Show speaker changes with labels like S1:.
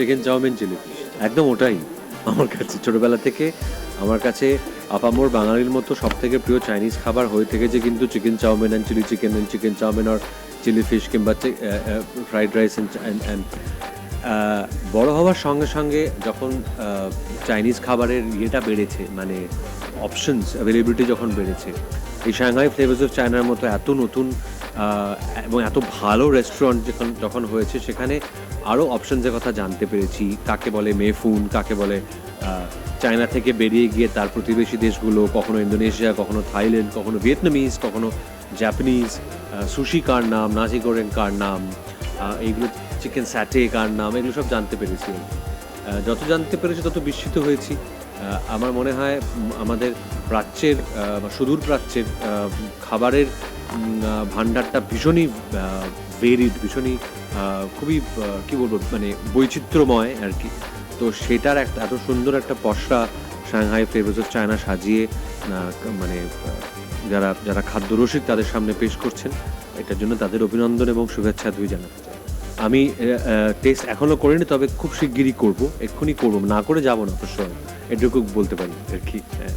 S1: Chicken chowmein chilli একদম ওটাই আমার কাছে। ছোটবেলা থেকে আমার কাছে আপামোর বাঙালির মতো সব থেকে প্রিয় চাইনিজ খাবার হয়ে থেকেছে কিন্তু chicken chowmein and chilli chicken and chicken chowmein R chilli fish কিংবা ফ্রাইড রাইস অ্যান্ড বড় হওয়ার সঙ্গে সঙ্গে যখন চাইনিজ খাবারের ইয়েটা বেড়েছে মানে অপশনস অ্যাভেলেবিলিটি যখন বেড়েছে, এই সাংহাই ফ্লেভার্স অফ চায়নার মতো এত নতুন এবং এত ভালো রেস্টুরেন্ট যখন যখন হয়েছে, সেখানে আরও অপশনসের কথা জানতে পেরেছি। কাকে বলে মেফুন কাকে বলে চায়না থেকে বেরিয়ে গিয়ে তার প্রতিবেশী দেশগুলো, কখনো ইন্দোনেশিয়া কখনো থাইল্যান্ড কখনো ভিয়েতনামিজ কখনো জাপানিজ সুশি কার নাম নাজি গোরেন কার নাম এইগুলো চিকেন স্যাটে কার নাম, এগুলো সব জানতে পেরেছি যত জানতে পেরেছি, তত বিস্মিত হয়েছি। আমার মনে হয় আমাদের প্রাচ্যের সুদূর প্রাচ্যের খাবারের ভাণ্ডারটা ভীষণই ভেরিড ভীষণই খুবই কি বলব মানে বৈচিত্র্যময় আর কি। তো সেটার একটা এত সুন্দর একটা পসরা সাংহাই ফ্লেভার্স অফ চায়না সাজিয়ে মানে যারা যারা খাদ্যরসিক তাদের সামনে পেশ করছেন, এটার জন্য তাদের অভিনন্দন এবং শুভেচ্ছা দুই জানাতে চাই। আমি টেস্ট এখনও করিনি, তবে খুব শিগগিরই করব, এক্ষুনি করব, না করে যাব না অবশ্যই এটুকু বলতে পারি আর কি হ্যাঁ।